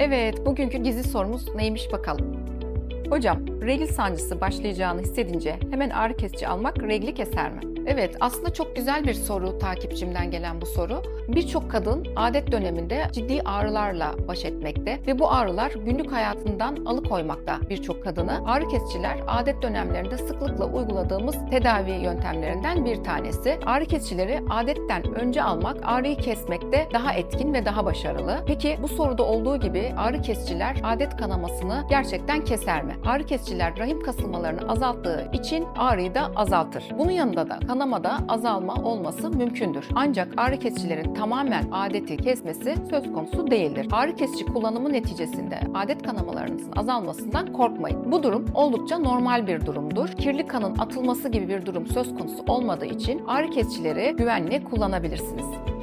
Evet, bugünkü gizli sorumuz neymiş bakalım. Hocam, regl sancısı başlayacağını hissedince hemen ağrı kesici almak regli keser mi? Evet, aslında çok güzel bir soru takipçimden gelen bu soru. Birçok kadın adet döneminde ciddi ağrılarla baş etmekte ve bu ağrılar günlük hayatından alıkoymakta birçok kadını. Ağrı kesiciler adet dönemlerinde sıklıkla uyguladığımız tedavi yöntemlerinden bir tanesi. Ağrı kesicileri adetten önce almak ağrıyı kesmekte daha etkin ve daha başarılı. Peki bu soruda olduğu gibi ağrı kesiciler adet kanamasını gerçekten keser mi? Ağrı kesiciler rahim kasılmalarını azalttığı için ağrıyı da azaltır. Bunun yanında da kanamada azalma olması mümkündür. Ancak ağrı kesicilerin tamamen adeti kesmesi söz konusu değildir. Ağrı kesici kullanımı neticesinde adet kanamalarınızın azalmasından korkmayın. Bu durum oldukça normal bir durumdur. Kirli kanın atılması gibi bir durum söz konusu olmadığı için ağrı kesicileri güvenli kullanabilirsiniz.